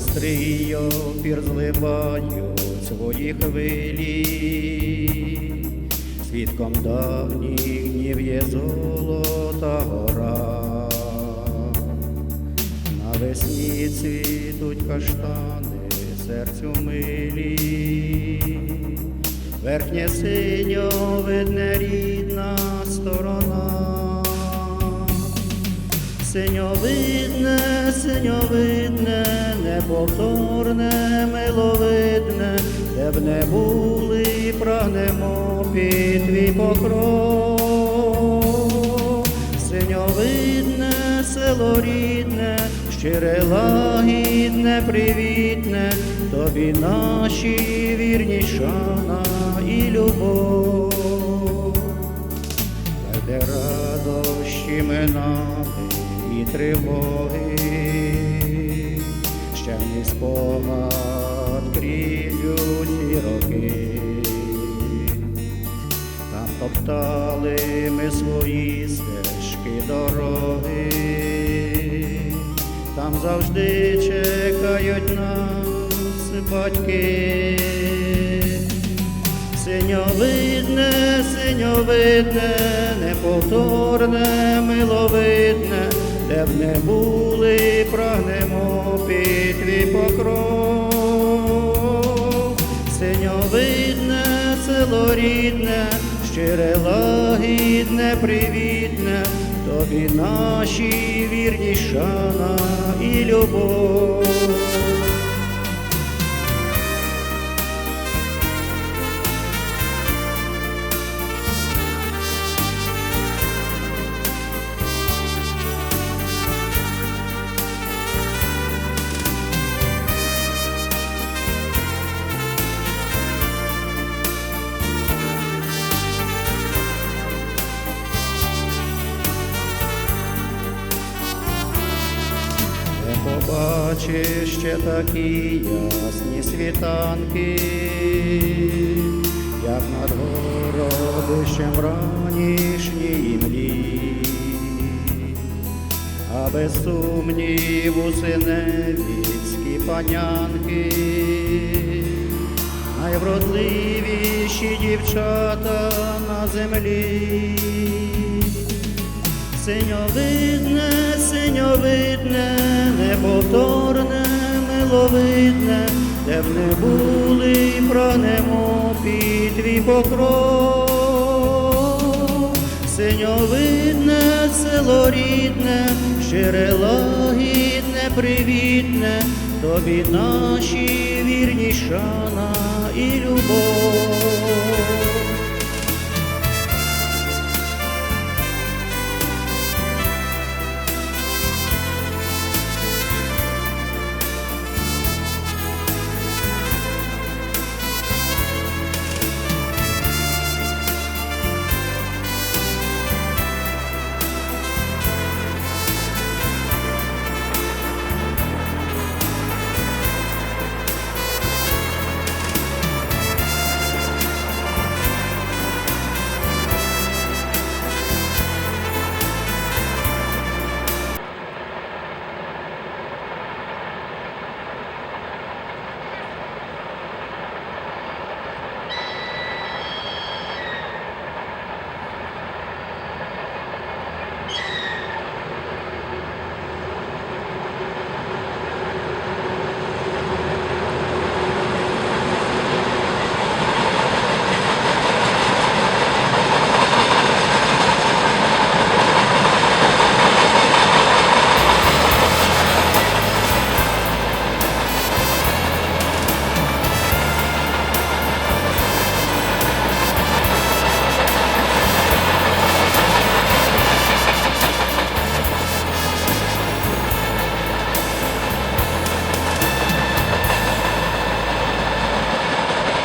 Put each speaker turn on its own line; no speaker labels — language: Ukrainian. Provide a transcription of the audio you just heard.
Сестри й опір зливають свої хвилі, свідком давніх днів є золота гора. Навесні цвітуть каштани серцю милі, верхнє синьо видне рідна сторона. Синьовидне, синьовидне, неповторне, миловидне, де б не були, прагнемо під твій покров. Синьовидне, село рідне, щире лагідне, привітне, тобі наші вірні шана і любов. Де радощі минали і тривоги, ще спогад крізь усі роки. Там топтали ми свої стежки дороги, там завжди чекають нас батьки. Синьовидне, синьовидне, неповторне, миловидне, де б не були, прагнемо під твій покров. Синьовидне, село рідне, щире лагідне, привітне, тобі наші вірні шана і любов. Побачиш ще такі ясні світанки, як над городищем ранішній млі, а без сумніву синевіцькі панянки, найвродливіші дівчата на землі. Синьовидне, синьовидне, неповторне, миловидне, де б не були, прагнемо під твій покров. Синьовидне, село рідне, щире лагідне, привітне, тобі наші вірні шана і любов.